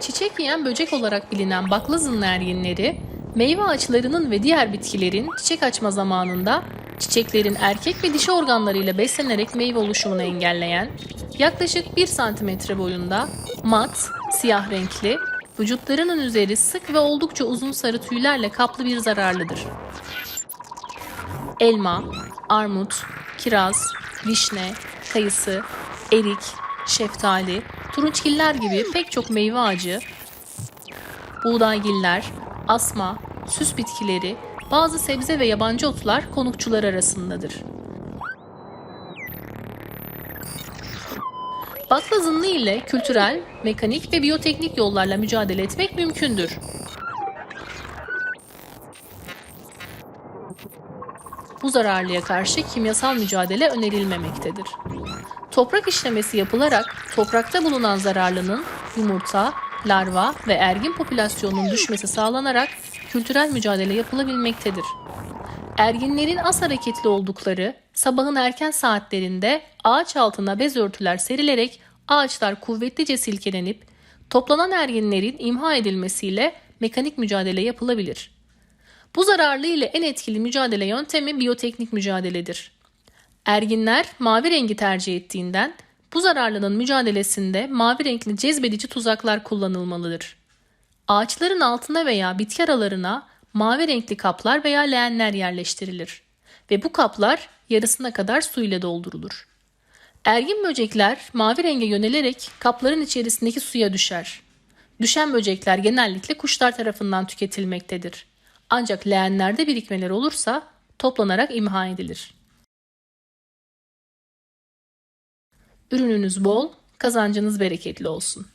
Çiçek yiyen böcek olarak bilinen baklazın erginleri, meyve ağaçlarının ve diğer bitkilerin çiçek açma zamanında çiçeklerin erkek ve dişi organlarıyla beslenerek meyve oluşumunu engelleyen, yaklaşık 1 cm boyunda mat, siyah renkli, vücutlarının üzeri sık ve oldukça uzun sarı tüylerle kaplı bir zararlıdır. Elma, armut, kiraz, vişne, kayısı, erik, şeftali, turunçgiller gibi pek çok meyve ağacı, buğdaygiller, asma, süs bitkileri, bazı sebze ve yabancı otlar konukçular arasındadır. Baklazınlı ile kültürel, mekanik ve biyoteknik yollarla mücadele etmek mümkündür. Bu zararlıya karşı kimyasal mücadele önerilmemektedir. Toprak işlemesi yapılarak toprakta bulunan zararlının yumurta, larva ve ergin popülasyonunun düşmesi sağlanarak kültürel mücadele yapılabilmektedir. Erginlerin az hareketli oldukları sabahın erken saatlerinde ağaç altına bez örtüler serilerek ağaçlar kuvvetlice silkelenip toplanan erginlerin imha edilmesiyle mekanik mücadele yapılabilir. Bu zararlı ile en etkili mücadele yöntemi biyoteknik mücadeledir. Erginler mavi rengi tercih ettiğinden bu zararlının mücadelesinde mavi renkli cezbedici tuzaklar kullanılmalıdır. Ağaçların altına veya bitki aralarına mavi renkli kaplar veya leğenler yerleştirilir ve bu kaplar yarısına kadar su ile doldurulur. Ergin böcekler mavi renge yönelerek kapların içerisindeki suya düşer. Düşen böcekler genellikle kuşlar tarafından tüketilmektedir. Ancak leğenlerde birikmeler olursa toplanarak imha edilir. Ürününüz bol, kazancınız bereketli olsun.